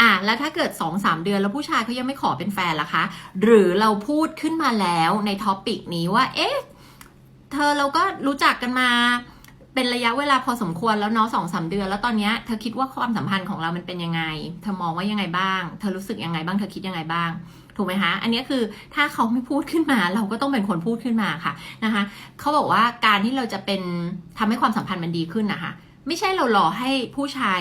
อะแล้วถ้าเกิด2อสเดือนแล้วผู้ชายเขายังไม่ขอเป็นแฟนล่ะคะ หรือเราพูดขึ้นมาแล้วในท็อปิกนี้ว่า เอ๊ะ เธอเราก็รู้จักกันมาเป็นระยะเวลาพอสมควรแล้วเนาะสองสามเดือน แล้วตอนเนี้ยเธอคิดว่าความสัมพันธ์ของเรามันเป็นยังไง เธอมองว่ายังไงบ้าง เธอรู้สึกยังไงบ้างเธอคิดยังไงบ้าง ถูกไหมคะอันนี้คือถ้าเขาไม่พูดขึ้นมา เราก็ต้องเป็นคนพูดขึ้นมาค่ะนะคะเขาบอกว่าการที่เราจะเป็นทำให้ความสัมพันธ์มันดีขึ้นนะคะ ไม่ใช่เรารอให้ผู้ชาย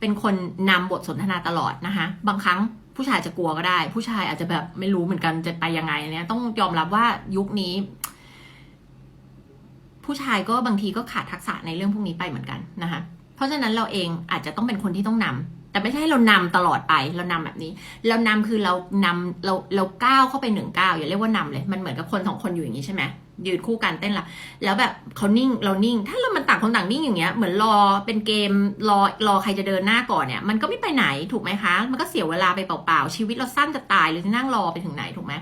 เป็นคนนำบทสนทนาตลอดนะคะ บางครั้งผู้ชายจะกลัวก็ได้ ผู้ชายอาจจะแบบไม่รู้เหมือนกันจะไปยังไงเนี่ยต้องยอมรับว่ายุคนี้ ผู้ชายก็บางทีก็ขาดทักษะในเรื่องพวกนี้ไปเหมือนกันนะคะเพราะฉะนั้นเราเองอาจจะต้องเป็นคนที่ต้องนำ แต่ไม่ใช่เรานำตลอดไปเรานำแบบนี้ เรานำคือเรานำเราเราก้าวเข้าไปหนึ่งก้าวอย่าเรียกว่านำเลย มันเหมือนกับคนสองคนอยู่อย่างนี้ใช่ไหมยืนคู่กันเต้นละแล้วแบบเขานิ่งเรานิ่ง ถ้าเรามันต่างคนต่างนิ่งอย่างเงี้ย เหมือนรอเป็นเกมรอรอใครจะเดินหน้าก่อนเนี่ย มันก็ไม่ไปไหนถูกไหมคะ มันก็เสียเวลาไปเปล่าๆชีวิตเราสั้นจะตายเลยจะนั่งรอไปถึงไหนถูกไหม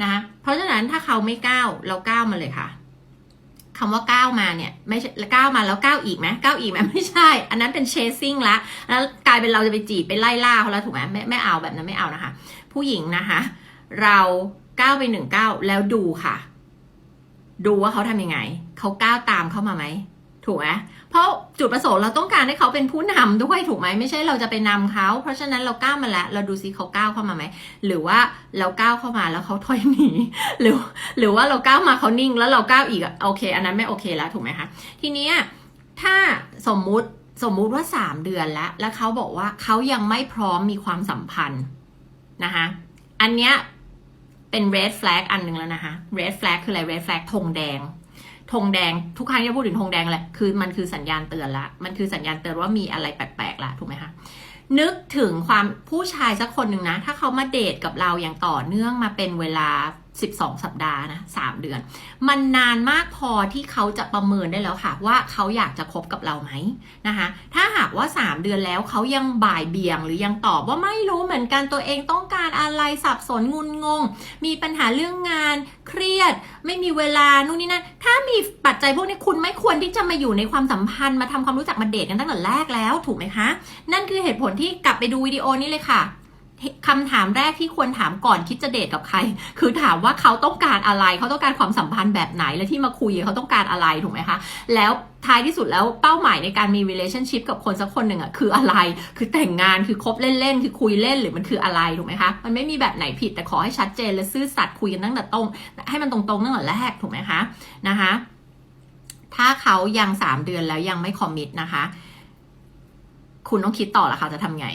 นะคะเพราะฉะนั้นถ้าเขาไม่ก้าวเราก้าวมาเลยค่ะ คำว่าก้าวมาเนี่ยไม่ใช่ก้าวมาแล้วก้าวอีกไหมก้าวอีกไหมไม่ใช่ อันนั้นเป็น chasing ละแล้วกลายเป็นเราจะไปจีบไปไล่ล่าเขาแล้วถูกไหมไม่ไม่เอาแบบนั้นไม่เอานะคะ ผู้หญิงนะคะ เราก้าวไปหนึ่งก้าวแล้วดูค่ะ ดูว่าเขาทำยังไงเขาก้าวตามเข้ามาไหม ถูกไหมเพราะจุดประสงค์เราต้องการให้เขาเป็นผู้นำด้วยถูกไหมไม่ใช่เราจะไปนำเขา เพราะฉะนั้นเราก้าวมาแล้ว เราดูซิเขาก้าวเข้ามาไหมหรือว่าเราก้าวเข้ามาแล้วเขาถอยหนีหรือ หรือว่าเราก้าวมาเขานิ่ง แล้วเราก้าวอีกโอเค อันนั้นไม่โอเคแล้วถูกไหมคะทีนี้ถ้าสมมุติสมมุติว่าสามเดือนแล้ว แล้วเขาบอกว่าเขายังไม่พร้อมมีความสัมพันธ์นะคะอันเนี้ยเป็น red flag อันหนึ่งแล้วนะคะ red flag คืออะไร red flag ธงแดง ธงแดงทุกครั้งที่าพูดถึงธงแดงแหละคือมันคือสัญญาณเตือนละ มันคือสัญญาณเตือนว่ามีอะไรแปลกๆละถูกไหมคะนึกถึงความผู้ชายสักคนหนึ่งนะ ถ้าเขามาเดทกับเราอย่างต่อเนื่องมาเป็นเวลา 12 สัปดาห์นะ3เดือน มันนานมากพอที่เขาจะประเมินได้แล้วค่ะ ว่าเขาอยากจะคบกับเราไหมนะคะ ถ้าหากว่า 3 เดือนแล้วเขายังบ่ายเบี่ยง หรือยังตอบว่าไม่รู้เหมือนกันตัวเองต้องการอะไรสับสนงุนงง มีปัญหาเรื่องงานเครียด ไม่มีเวลานู่นนี่นั่นถ้ามีปัจจัยพวกนี้คุณไม่ควรที่จะมาอยู่ในความสัมพันธ์มาทำความรู้จักมาเดทกันตั้งแต่แรกแล้วถูกไหมคะ นั่นคือเหตุผลที่กลับไปดูวิดีโอนี้เลยค่ะ คำถามแรกที่ควรถามก่อนคิดจะเดทกับใคร คือถามว่าเขาต้องการอะไร เขาต้องการความสัมพันธ์แบบไหนและที่มาคุยเขาต้องการอะไรถูกไหมคะ แล้วท้ายที่สุดแล้วเป้าหมายในการมี relationship กับคนสักคนหนึ่งอะคืออะไร คือแต่งงานคือคบเล่นๆ คือคุยเล่นหรือมันคืออะไรถูกไหมคะ มันไม่มีแบบไหนผิดแต่ขอให้ชัดเจนและซื่อสัตย์คุยกันตั้งแต่ตรงให้มันตรงๆตั้งแต่แรกถูกไหมคะนะคะ ถ้าเขายังสามเดือนแล้วยังไม่คอมมิตนะคะ คุณต้องคิดต่อละค่ะจะทำไง